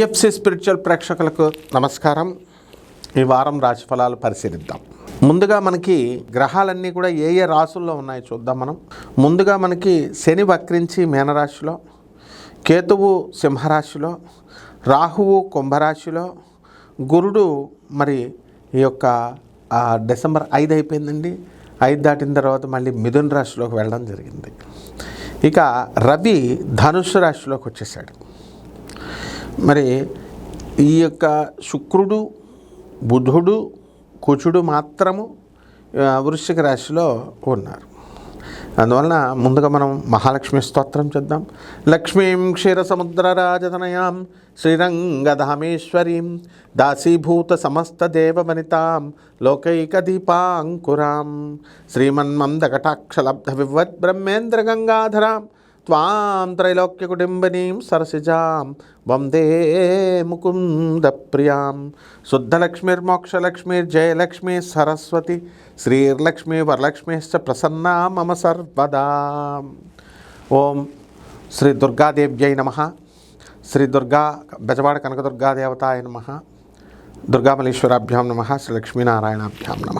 PFC spiritual ప్రేక్షకులకు నమస్కారం. ఈ వారం రాశి ఫలాలు పరిశీలిద్దాం. ముందుగా మనకి గ్రహాలన్నీ కూడా ఏ ఏ రాశుల్లో ఉన్నాయో చూద్దాం మనం. ముందుగా మనకి శని వక్రించి మీనరాశిలో కేతువు సింహరాశిలో రాహువు కుంభరాశిలో గురుడు మరి ఈ యొక్క డిసెంబర్ ఐదు అయిపోయిందండి. ఐదు దాటిన తర్వాత మళ్ళీ మిథున్ రాశిలోకి వెళ్ళడం జరిగింది. ఇక రవి ధనుసు రాశిలోకి వచ్చేసాడు. మరి ఈ యొక్క శుక్రుడు బుధుడు కుచుడు మాత్రము వృశ్చిక రాశిలో ఉన్నారు. అందువలన ముందుగా మనం మహాలక్ష్మి స్తోత్రం చేద్దాం. లక్ష్మీం క్షీరసముద్రరాజతనయాం శ్రీరంగధామేశ్వరీం దాసీభూత సమస్త దేవవనితాం లోకైకదీపాంకురాం శ్రీమన్మందకటాక్షలబ్ధ వివద్ బ్రహ్మేంద్ర గంగాధరాం త్వాం త్రైలోక్యకుటుంబినీం సరసిజాం వందే ముకుంద ప్రియాం శుద్ధలక్ష్మీర్మోక్షలక్ష్మీర్జయలక్ష్మీ సరస్వతి శ్రీర్లక్ష్మీ వరలక్ష్మీశ్చ ప్రసన్నా మమ సర్వదా ఓం శ్రీ దుర్గాదేవ్యై నమ శ్రీ దుర్గా బెజవాడ కనకదుర్గాదేవతాయ నమ దుర్గామలీశ్వరాభ్యాం నమ శ్రీ లక్ష్మీనారాయణాభ్యాం నమ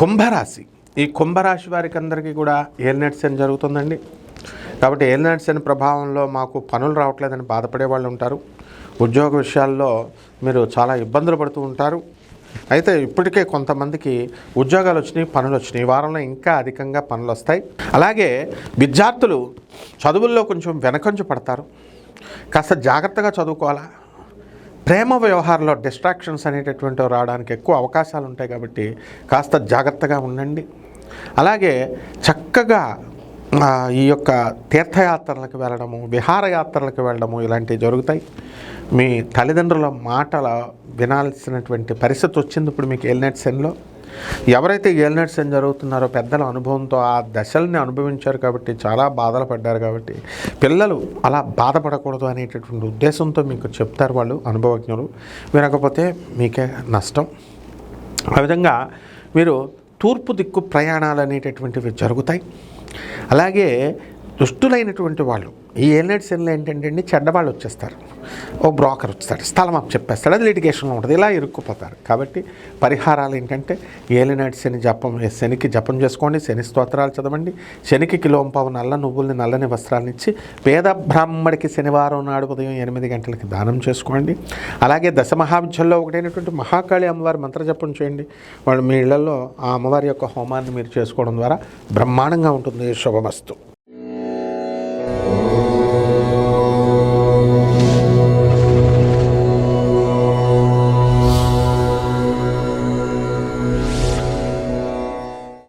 కుంభరాశి. ఈ కుంభరాశి వారికి అందరికీ కూడా ఏలినట్ శని జరుగుతుందండి. కాబట్టి ఏలినట్ శని ప్రభావంలో మాకు పనులు రావట్లేదని బాధపడే వాళ్ళు ఉంటారు. ఉద్యోగ విషయాల్లో మీరు చాలా ఇబ్బందులు పడుతూ ఉంటారు. అయితే ఇప్పటికే కొంతమందికి ఉద్యోగాలు వచ్చినాయి పనులు వచ్చినాయి. వారంలో ఇంకా అధికంగా పనులు వస్తాయి. అలాగే విద్యార్థులు చదువుల్లో కొంచెం వెనకంచు పడతారు. కాస్త జాగ్రత్తగా చదువుకోవాలా? ప్రేమ వ్యవహారంలో డిస్ట్రాక్షన్స్ అనేటటువంటివి రావడానికి ఎక్కువ అవకాశాలు ఉంటాయి కాబట్టి కాస్త జాగ్రత్తగా ఉండండి. అలాగే చక్కగా ఈ యొక్క తీర్థయాత్రలకు వెళ్ళడము విహారయాత్రలకు వెళ్ళడము ఇలాంటివి జరుగుతాయి. మీ తల్లిదండ్రుల మాటల వినాల్సినటువంటి పరిస్థితి వచ్చింది ఇప్పుడు మీకు ఎల్నెట్ సెన్లో. ఎవరైతే ఏలినట్స్ ఏం జరుగుతున్నారో పెద్దల అనుభవంతో ఆ దశల్ని అనుభవించారు కాబట్టి చాలా బాధలు పడ్డారు కాబట్టి పిల్లలు అలా బాధపడకూడదు అనేటటువంటి ఉద్దేశంతో మీకు చెప్తారు వాళ్ళు అనుభవజ్ఞులు. వినకపోతే మీకే నష్టం. ఆ విధంగా మీరు తూర్పు దిక్కు ప్రయాణాలు అనేటటువంటివి జరుగుతాయి. అలాగే దుష్టులైనటువంటి వాళ్ళు. ఈ ఏలినట్ సెన్లో ఏంటంటే అండి చెడ్డవాళ్ళు వచ్చేస్తారు. ఓ బ్రోకర్ వచ్చేస్తాడు స్థలం అప్ చెప్పేస్తాడు అది లిటిగేషన్లో ఉంటుంది ఇలా ఇరుక్కుపోతారు. కాబట్టి పరిహారాలు ఏంటంటే ఏలినట్ శని జపం శనికి జపం చేసుకోండి శని స్తోత్రాలు చదవండి శనికి కిలోంపావు నల్ల నువ్వుల్ని నల్లని వస్త్రాలను ఇచ్చి పేద బ్రాహ్మడికి శనివారం నాడు ఉదయం ఎనిమిది గంటలకి దానం చేసుకోండి. అలాగే దశ మహావిద్యల్లో ఒకటైనటువంటి మహాకాళి అమ్మవారి మంత్ర జపం చేయండి. వాళ్ళు మీ ఇళ్ళలో ఆ అమ్మవారి యొక్క హోమాన్ని మీరు చేసుకోవడం ద్వారా బ్రహ్మాండంగా ఉంటుంది. శుభమస్తు.